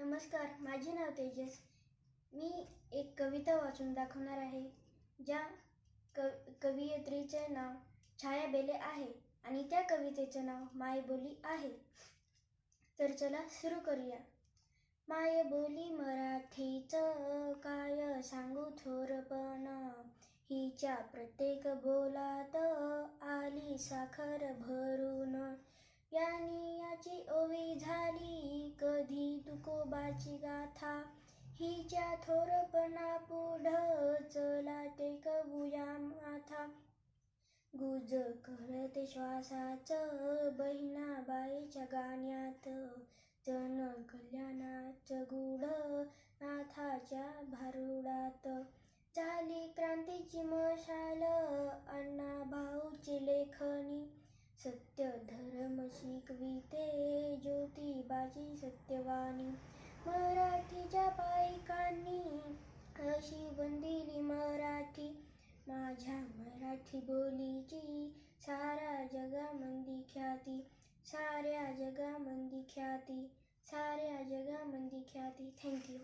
नमस्कार माझे नाव तेजस. मी एक कविता वाचून दाखवणार आहे ज्या क कवयित्रीचे नाव छाया बेले आहे आणि त्या कवितेचं नाव मायबोली आहे. तर चला सुरू करूया. मायबोली मराठीचं काय सांगू थोरपण हिच्या प्रत्येक बोलात आली साखर भर तुकोबाची गाथा. हिच्या थोरपणा पुढ चला ते कबूया माथा. गुज करते श्वासाचं बहिणाबाईच्या गाण्यात. जन कल्याणाच गुढ नाथाच्या भारुडात. झाली क्रांतीची मशाल अण्णा भाऊची लेखणी सत्य धर्म शिकविते ज्योतिबाची सत्यवाणी. मराठी बोलीची साऱ्या जगामंदी ख्याती साऱ्या जगामंदी ख्याती साऱ्या जगामंदी ख्याती. थँक्यू